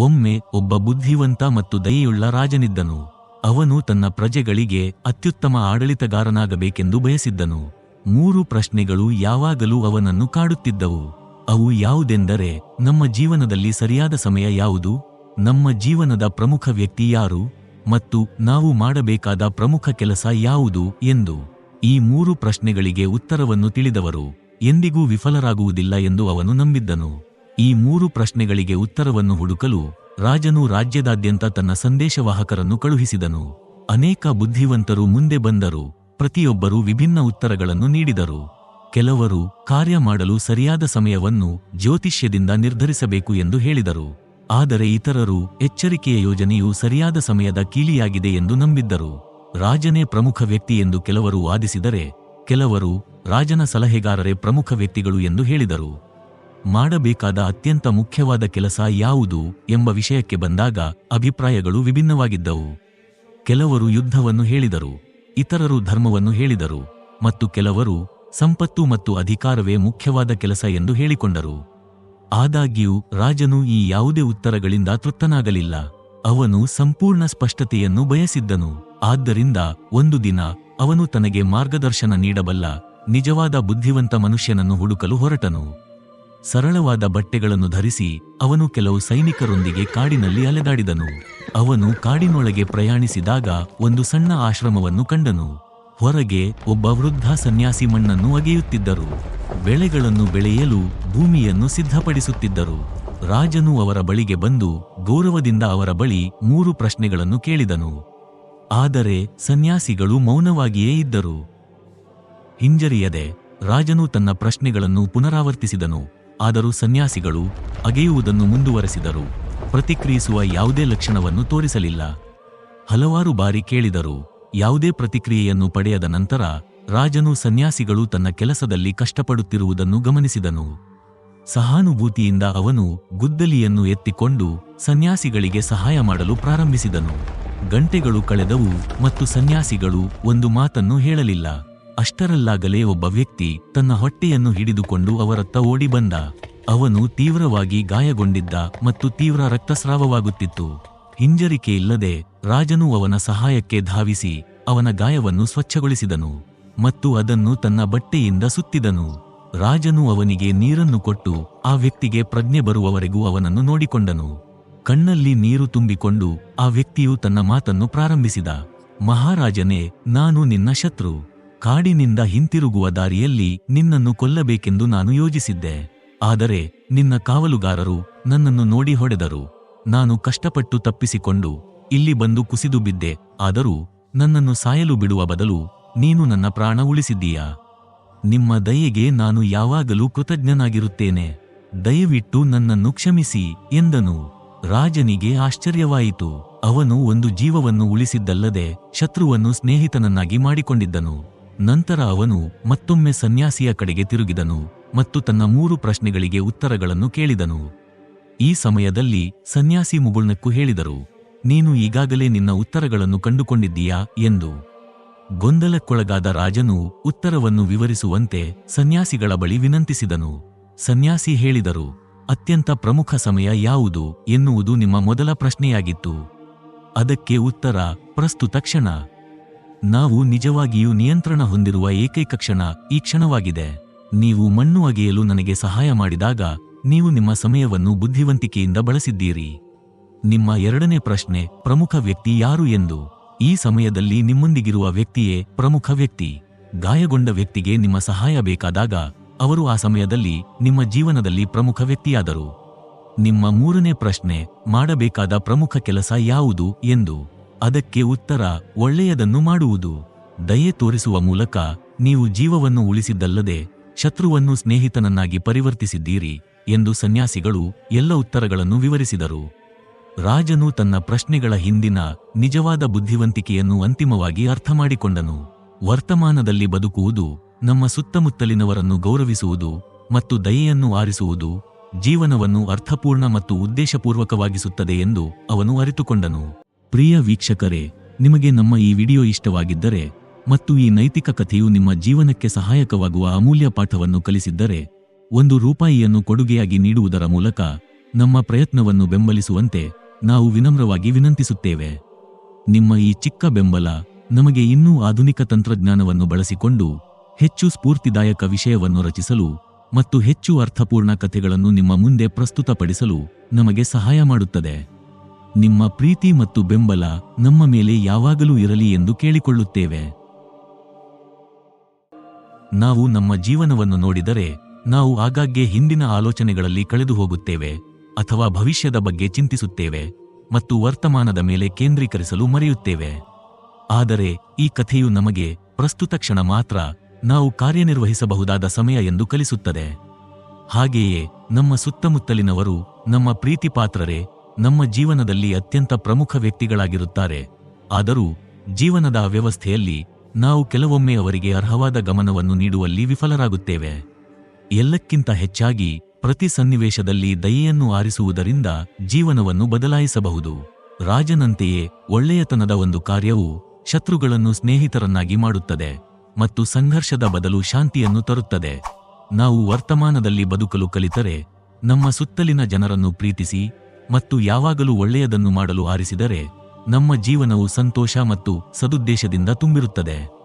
ಒಮ್ಮೆ ಒಬ್ಬ ಬುದ್ಧಿವಂತ ಮತ್ತು ದಯೆಯುಳ್ಳ ರಾಜನಿದ್ದನು. ಅವನು ತನ್ನ ಪ್ರಜೆಗಳಿಗೆ ಅತ್ಯುತ್ತಮ ಆಡಳಿತಗಾರನಾಗಬೇಕೆಂದು ಬಯಸಿದ್ದನು. ಮೂರು ಪ್ರಶ್ನೆಗಳು ಯಾವಾಗಲೂ ಅವನನ್ನು ಕಾಡುತ್ತಿದ್ದವು. ಅವು ಯಾವುದೆಂದರೆ, ನಮ್ಮ ಜೀವನದಲ್ಲಿ ಸರಿಯಾದ ಸಮಯ ಯಾವುದು? ನಮ್ಮ ಜೀವನದ ಪ್ರಮುಖ ವ್ಯಕ್ತಿ ಯಾರು? ಮತ್ತು ನಾವು ಮಾಡಬೇಕಾದ ಪ್ರಮುಖ ಕೆಲಸ ಯಾವುದು? ಎಂದು ಈ ಮೂರು ಪ್ರಶ್ನೆಗಳಿಗೆ ಉತ್ತರವನ್ನು ತಿಳಿದವರು. ಎಂದಿಗೂ ವಿಫಲರಾಗುವುದಿಲ್ಲ ಎಂದು ಅವನು ನಂಬಿದ್ದನು. ಈ ಮೂರು ಪ್ರಶ್ನೆಗಳಿಗೆ ಉತ್ತರವನ್ನು ಹುಡುಕಲು ರಾಜನು ರಾಜ್ಯದಾದ್ಯಂತ ತನ್ನ ಸಂದೇಶವಾಹಕರನ್ನು ಕಳುಹಿಸಿದನು. ಅನೇಕ ಬುದ್ಧಿವಂತರು ಮುಂದೆ ಬಂದರು. ಪ್ರತಿಯೊಬ್ಬರೂ ವಿಭಿನ್ನ ಉತ್ತರಗಳನ್ನು ನೀಡಿದರು. ಕೆಲವರು ಕಾರ್ಯ ಮಾಡಲು ಸರಿಯಾದ ಸಮಯವನ್ನು ಜ್ಯೋತಿಷ್ಯದಿಂದ ನಿರ್ಧರಿಸಬೇಕು ಎಂದು ಹೇಳಿದರು. ಆದರೆ ಇತರರು ಎಚ್ಚರಿಕೆಯ ಯೋಜನೆಯು ಸರಿಯಾದ ಸಮಯದ ಕೀಲಿಯಾಗಿದೆ ಎಂದು ನಂಬಿದ್ದರು. ರಾಜನೇ ಪ್ರಮುಖ ವ್ಯಕ್ತಿ ಎಂದು ಕೆಲವರು ವಾದಿಸಿದರೆ, ಕೆಲವರು ರಾಜನ ಸಲಹೆಗಾರರೇ ಪ್ರಮುಖ ವ್ಯಕ್ತಿಗಳು ಎಂದು ಹೇಳಿದರು. ಮಾಡಬೇಕಾದ ಅತ್ಯಂತ ಮುಖ್ಯವಾದ ಕೆಲಸ ಯಾವುದು ಎಂಬ ವಿಷಯಕ್ಕೆ ಬಂದಾಗ ಅಭಿಪ್ರಾಯಗಳು ವಿಭಿನ್ನವಾಗಿದ್ದವು. ಕೆಲವರು ಯುದ್ಧವನ್ನು ಹೇಳಿದರು, ಇತರರು ಧರ್ಮವನ್ನು ಹೇಳಿದರು, ಮತ್ತು ಕೆಲವರು ಸಂಪತ್ತು ಮತ್ತು ಅಧಿಕಾರವೇ ಮುಖ್ಯವಾದ ಕೆಲಸ ಎಂದು ಹೇಳಿಕೊಂಡರು. ಆದಾಗ್ಯೂ, ರಾಜನು ಈ ಯಾವುದೇ ಉತ್ತರಗಳಿಂದ ತೃಪ್ತನಾಗಲಿಲ್ಲ. ಅವನು ಸಂಪೂರ್ಣ ಸ್ಪಷ್ಟತೆಯನ್ನು ಬಯಸಿದ್ದನು. ಆದ್ದರಿಂದ ಒಂದು ದಿನ ಅವನು ತನಗೆ ಮಾರ್ಗದರ್ಶನ ನೀಡಬಲ್ಲ ನಿಜವಾದ ಬುದ್ಧಿವಂತ ಮನುಷ್ಯನನ್ನು ಹುಡುಕಲು ಹೊರಟನು. ಸರಳವಾದ ಬಟ್ಟೆಗಳನ್ನು ಧರಿಸಿ ಅವನು ಕೆಲವು ಸೈನಿಕರೊಂದಿಗೆ ಕಾಡಿನಲ್ಲಿ ಅಲೆದಾಡಿದನು. ಅವನು ಕಾಡಿನೊಳಗೆ ಪ್ರಯಾಣಿಸಿದಾಗ ಒಂದು ಸಣ್ಣ ಆಶ್ರಮವನ್ನು ಕಂಡನು. ಹೊರಗೆ ಒಬ್ಬ ವೃದ್ಧ ಸನ್ಯಾಸಿ ಮಣ್ಣನ್ನು ಅಗೆಯುತ್ತಿದ್ದರು. ಬೆಳೆಗಳನ್ನು ಬೆಳೆಯಲು ಭೂಮಿಯನ್ನು ಸಿದ್ಧಪಡಿಸುತ್ತಿದ್ದರು. ರಾಜನು ಅವರ ಬಳಿಗೆ ಬಂದು ಗೌರವದಿಂದ ಅವರ ಬಳಿ ಮೂರು ಪ್ರಶ್ನೆಗಳನ್ನು ಕೇಳಿದನು. ಆದರೆ ಸನ್ಯಾಸಿಗಳು ಮೌನವಾಗಿಯೇ ಇದ್ದರು. ಹಿಂಜರಿಯದೆ ರಾಜನು ತನ್ನ ಪ್ರಶ್ನೆಗಳನ್ನು ಪುನರಾವರ್ತಿಸಿದನು. ಆದರೂ ಸನ್ಯಾಸಿಗಳು ಅಗೆಯುವುದನ್ನು ಮುಂದುವರೆಸಿದರು. ಪ್ರತಿಕ್ರಿಯಿಸುವ ಯಾವುದೇ ಲಕ್ಷಣವನ್ನು ತೋರಿಸಲಿಲ್ಲ. ಹಲವಾರು ಬಾರಿ ಕೇಳಿದರು, ಯಾವುದೇ ಪ್ರತಿಕ್ರಿಯೆಯನ್ನು ಪಡೆಯದ ನಂತರ ರಾಜನು ಸನ್ಯಾಸಿಗಳು ತನ್ನ ಕೆಲಸದಲ್ಲಿ ಕಷ್ಟಪಡುತ್ತಿರುವುದನ್ನು ಗಮನಿಸಿದನು. ಸಹಾನುಭೂತಿಯಿಂದ ಅವನು ಗುದ್ದಲಿಯನ್ನು ಎತ್ತಿಕೊಂಡು ಸನ್ಯಾಸಿಗಳಿಗೆ ಸಹಾಯ ಮಾಡಲು ಪ್ರಾರಂಭಿಸಿದನು. ಗಂಟೆಗಳು ಕಳೆದವು ಮತ್ತು ಸನ್ಯಾಸಿಗಳು ಒಂದು ಮಾತನ್ನು ಹೇಳಲಿಲ್ಲ. ಅಷ್ಟರಲ್ಲಾಗಲೇ ಒಬ್ಬ ವ್ಯಕ್ತಿ ತನ್ನ ಹೊಟ್ಟೆಯನ್ನು ಹಿಡಿದುಕೊಂಡು ಅವರತ್ತ ಓಡಿ ಬಂದ. ಅವನು ತೀವ್ರವಾಗಿ ಗಾಯಗೊಂಡಿದ್ದ ಮತ್ತು ತೀವ್ರ ರಕ್ತಸ್ರಾವವಾಗುತ್ತಿತ್ತು. ಹಿಂಜರಿಕೆ ಇಲ್ಲದೆ ರಾಜನು ಅವನ ಸಹಾಯಕ್ಕೆ ಧಾವಿಸಿ ಅವನ ಗಾಯವನ್ನು ಸ್ವಚ್ಛಗೊಳಿಸಿದನು ಮತ್ತು ಅದನ್ನು ತನ್ನ ಬಟ್ಟೆಯಿಂದ ಸುತ್ತಿದನು. ರಾಜನು ಅವನಿಗೆ ನೀರನ್ನು ಕೊಟ್ಟು ಆ ವ್ಯಕ್ತಿಗೆ ಪ್ರಜ್ಞೆ ಬರುವವರೆಗೂ ಅವನನ್ನು ನೋಡಿಕೊಂಡನು. ಕಣ್ಣಲ್ಲಿ ನೀರು ತುಂಬಿಕೊಂಡು ಆ ವ್ಯಕ್ತಿಯು ತನ್ನ ಮಾತನ್ನು ಪ್ರಾರಂಭಿಸಿದ. ಮಹಾರಾಜನೇ, ನಾನು ನಿನ್ನ ಶತ್ರು. ಕಾಡಿನಿಂದ ಹಿಂತಿರುಗುವ ದಾರಿಯಲ್ಲಿ ನಿನ್ನನ್ನು ಕೊಲ್ಲಬೇಕೆಂದು ನಾನು ಯೋಜಿಸಿದ್ದೆ. ಆದರೆ ನಿನ್ನ ಕಾವಲುಗಾರರು ನನ್ನನ್ನು ನೋಡಿ ಹೊಡೆದರು. ನಾನು ಕಷ್ಟಪಟ್ಟು ತಪ್ಪಿಸಿಕೊಂಡು ಇಲ್ಲಿ ಬಂದು ಕುಸಿದು ಬಿದ್ದೆ. ಆದರೂ ನನ್ನನ್ನು ಸಾಯಲು ಬಿಡುವ ಬದಲು ನೀನು ನನ್ನ ಪ್ರಾಣ ಉಳಿಸಿದ್ದೀಯಾ? ನಿಮ್ಮ ದಯೆಗೆ ನಾನು ಯಾವಾಗಲೂ ಕೃತಜ್ಞನಾಗಿರುತ್ತೇನೆ. ದಯವಿಟ್ಟು ನನ್ನನ್ನು ಕ್ಷಮಿಸಿ ಎಂದನು. ರಾಜನಿಗೆ ಆಶ್ಚರ್ಯವಾಯಿತು. ಅವನು ಒಂದು ಜೀವವನ್ನು ಉಳಿಸಿದ್ದಲ್ಲದೆ ಶತ್ರುವನ್ನು ಸ್ನೇಹಿತನನ್ನಾಗಿ ಮಾಡಿಕೊಂಡಿದ್ದನು. ನಂತರ ಅವನು ಮತ್ತೊಮ್ಮೆ ಸನ್ಯಾಸಿಯ ಕಡೆಗೆ ತಿರುಗಿದನು ಮತ್ತು ತನ್ನ ಮೂರು ಪ್ರಶ್ನೆಗಳಿಗೆ ಉತ್ತರಗಳನ್ನು ಕೇಳಿದನು. ಈ ಸಮಯದಲ್ಲಿ ಸನ್ಯಾಸಿ ಮುಗುಳ್ನಕ್ಕೂ ಹೇಳಿದರು, ನೀನು ಈಗಾಗಲೇ ನಿನ್ನ ಉತ್ತರಗಳನ್ನು ಕಂಡುಕೊಂಡಿದ್ದೀಯಾ? ಎಂದು. ಗೊಂದಲಕ್ಕೊಳಗಾದ ರಾಜನು ಉತ್ತರವನ್ನು ವಿವರಿಸುವಂತೆ ಸನ್ಯಾಸಿಗಳ ಬಳಿ ವಿನಂತಿಸಿದನು. ಸನ್ಯಾಸಿ ಹೇಳಿದರು, ಅತ್ಯಂತ ಪ್ರಮುಖ ಸಮಯ ಯಾವುದು ಎನ್ನುವುದು ನಿಮ್ಮ ಮೊದಲ ಪ್ರಶ್ನೆಯಾಗಿತ್ತು. ಅದಕ್ಕೆ ಉತ್ತರ, ಪ್ರಸ್ತುತ ಕ್ಷಣ. ನಾವು ನಿಜವಾಗಿಯೂ ನಿಯಂತ್ರಣ ಹೊಂದಿರುವ ಏಕೈಕ ಕ್ಷಣ ಈ ಕ್ಷಣವಾಗಿದೆ. ನೀವು ಮಣ್ಣು ಅಗೆಯಲು ನನಗೆ ಸಹಾಯ ಮಾಡಿದಾಗ ನೀವು ನಿಮ್ಮ ಸಮಯವನ್ನು ಬುದ್ಧಿವಂತಿಕೆಯಿಂದ ಬಳಸಿದ್ದೀರಿ. ನಿಮ್ಮ ಎರಡನೇ ಪ್ರಶ್ನೆ, ಪ್ರಮುಖ ವ್ಯಕ್ತಿ ಯಾರು ಎಂದು. ಈ ಸಮಯದಲ್ಲಿ ನಿಮ್ಮೊಂದಿಗಿರುವ ವ್ಯಕ್ತಿಯೇ ಪ್ರಮುಖ ವ್ಯಕ್ತಿ. ಗಾಯಗೊಂಡ ವ್ಯಕ್ತಿಗೆ ನಿಮ್ಮ ಸಹಾಯ ಬೇಕಾದಾಗ ಅವರು ಆ ಸಮಯದಲ್ಲಿ ನಿಮ್ಮ ಜೀವನದಲ್ಲಿ ಪ್ರಮುಖ ವ್ಯಕ್ತಿಯಾದರು. ನಿಮ್ಮ ಮೂರನೇ ಪ್ರಶ್ನೆ, ಮಾಡಬೇಕಾದ ಪ್ರಮುಖ ಕೆಲಸ ಯಾವುದು ಎಂದು. ಅದಕ್ಕೆ ಉತ್ತರ ಒಳ್ಳೆಯದನ್ನು ಮಾಡುವುದು. ದಯೆ ತೋರಿಸುವ ಮೂಲಕ ನೀವು ಜೀವವನ್ನು ಉಳಿಸಿದ್ದಲ್ಲದೆ ಶತ್ರುವನ್ನು ಸ್ನೇಹಿತನನ್ನಾಗಿ ಪರಿವರ್ತಿಸಿದ್ದೀರಿ ಎಂದು ಸನ್ಯಾಸಿಗಳು ಎಲ್ಲ ಉತ್ತರಗಳನ್ನು ವಿವರಿಸಿದರು. ರಾಜನು ತನ್ನ ಪ್ರಶ್ನೆಗಳ ಹಿಂದಿನ ನಿಜವಾದ ಬುದ್ಧಿವಂತಿಕೆಯನ್ನು ಅಂತಿಮವಾಗಿ ಅರ್ಥಮಾಡಿಕೊಂಡನು. ವರ್ತಮಾನದಲ್ಲಿ ಬದುಕುವುದು ನಮ್ಮ ಸುತ್ತಮುತ್ತಲಿನವರನ್ನು ಗೌರವಿಸುವುದು ಮತ್ತು ದಯೆಯನ್ನು ಆರಿಸುವುದು ಜೀವನವನ್ನು ಅರ್ಥಪೂರ್ಣ ಮತ್ತು ಉದ್ದೇಶಪೂರ್ವಕವಾಗಿಸುತ್ತದೆ ಎಂದು ಅವನು ಅರಿತುಕೊಂಡನು. ಪ್ರಿಯ ವೀಕ್ಷಕರೇ, ನಿಮಗೆ ನಮ್ಮ ಈ ವಿಡಿಯೋ ಇಷ್ಟವಾಗಿದ್ದರೆ ಮತ್ತು ಈ ನೈತಿಕ ಕಥೆಯು ನಿಮ್ಮ ಜೀವನಕ್ಕೆ ಸಹಾಯಕವಾಗುವ ಅಮೂಲ್ಯ ಪಾಠವನ್ನು ಕಲಿಸಿದ್ದರೆ, ಒಂದು ರೂಪಾಯಿಯನ್ನು ಕೊಡುಗೆಯಾಗಿ ನೀಡುವುದರ ಮೂಲಕ ನಮ್ಮ ಪ್ರಯತ್ನವನ್ನು ಬೆಂಬಲಿಸುವಂತೆ ನಾವು ವಿನಮ್ರವಾಗಿ ವಿನಂತಿಸುತ್ತೇವೆ. ನಿಮ್ಮ ಈ ಚಿಕ್ಕ ಬೆಂಬಲ ನಮಗೆ ಇನ್ನೂ ಆಧುನಿಕ ತಂತ್ರಜ್ಞಾನವನ್ನು ಬಳಸಿಕೊಂಡು ಹೆಚ್ಚು ಸ್ಫೂರ್ತಿದಾಯಕ ವಿಷಯವನ್ನು ರಚಿಸಲು ಮತ್ತು ಹೆಚ್ಚು ಅರ್ಥಪೂರ್ಣ ಕಥೆಗಳನ್ನು ನಿಮ್ಮ ಮುಂದೆ ಪ್ರಸ್ತುತಪಡಿಸಲು ನಮಗೆ ಸಹಾಯ ಮಾಡುತ್ತದೆ. ನಿಮ್ಮ ಪ್ರೀತಿ ಮತ್ತು ಬೆಂಬಲ ನಮ್ಮ ಮೇಲೆ ಯಾವಾಗಲೂ ಇರಲಿ ಎಂದು ಕೇಳಿಕೊಳ್ಳುತ್ತೇವೆ. ನಾವು ನಮ್ಮ ಜೀವನವನ್ನು ನೋಡಿದರೆ ನಾವು ಆಗಾಗ್ಗೆ ಹಿಂದಿನ ಆಲೋಚನೆಗಳಲ್ಲಿ ಕಳೆದು ಹೋಗುತ್ತೇವೆ ಅಥವಾ ಭವಿಷ್ಯದ ಬಗ್ಗೆ ಚಿಂತಿಸುತ್ತೇವೆ ಮತ್ತು ವರ್ತಮಾನದ ಮೇಲೆ ಕೇಂದ್ರೀಕರಿಸಲು ಮರೆಯುತ್ತೇವೆ. ಆದರೆ ಈ ಕಥೆಯು ನಮಗೆ ಪ್ರಸ್ತುತ ಕ್ಷಣ ಮಾತ್ರ ನಾವು ಕಾರ್ಯನಿರ್ವಹಿಸಬಹುದಾದ ಸಮಯ ಎಂದು ಕಲಿಸುತ್ತದೆ. ಹಾಗೆಯೇ ನಮ್ಮ ಸುತ್ತಮುತ್ತಲಿನವರು ನಮ್ಮ ಪ್ರೀತಿಪಾತ್ರರೇ ನಮ್ಮ ಜೀವನದಲ್ಲಿ ಅತ್ಯಂತ ಪ್ರಮುಖ ವ್ಯಕ್ತಿಗಳಾಗಿರುತ್ತಾರೆ. ಆದರೂ, ಜೀವನದ ವ್ಯವಸ್ಥೆಯಲ್ಲಿ ನಾವು ಕೆಲವೊಮ್ಮೆ ಅವರಿಗೆ ಅರ್ಹವಾದ ಗಮನವನ್ನು ನೀಡುವಲ್ಲಿ ವಿಫಲರಾಗುತ್ತೇವೆ. ಎಲ್ಲಕ್ಕಿಂತ ಹೆಚ್ಚಾಗಿ, ಪ್ರತಿ ಸನ್ನಿವೇಶದಲ್ಲಿ ದಯೆಯನ್ನು ಆರಿಸುವುದರಿಂದ ಜೀವನವನ್ನು ಬದಲಾಯಿಸಬಹುದು. ರಾಜನಂತೆಯೇ, ಒಳ್ಳೆಯತನದ ಒಂದು ಕಾರ್ಯವು ಶತ್ರುಗಳನ್ನು ಸ್ನೇಹಿತರನ್ನಾಗಿ ಮಾಡುತ್ತದೆ ಮತ್ತು ಸಂಘರ್ಷದ ಬದಲು ಶಾಂತಿಯನ್ನು ತರುತ್ತದೆ. ನಾವು ವರ್ತಮಾನದಲ್ಲಿ ಬದುಕಲು ಕಲಿತರೆ, ನಮ್ಮ ಸುತ್ತಲಿನ ಜನರನ್ನು ಪ್ರೀತಿಸಿ ಮತ್ತು ಯಾವಾಗಲೂ ಒಳ್ಳೆಯದನ್ನು ಮಾಡಲು ಆರಿಸಿದರೆ ನಮ್ಮ ಜೀವನವು ಸಂತೋಷ ಮತ್ತು ಸದುದ್ದೇಶದಿಂದ ತುಂಬಿರುತ್ತದೆ.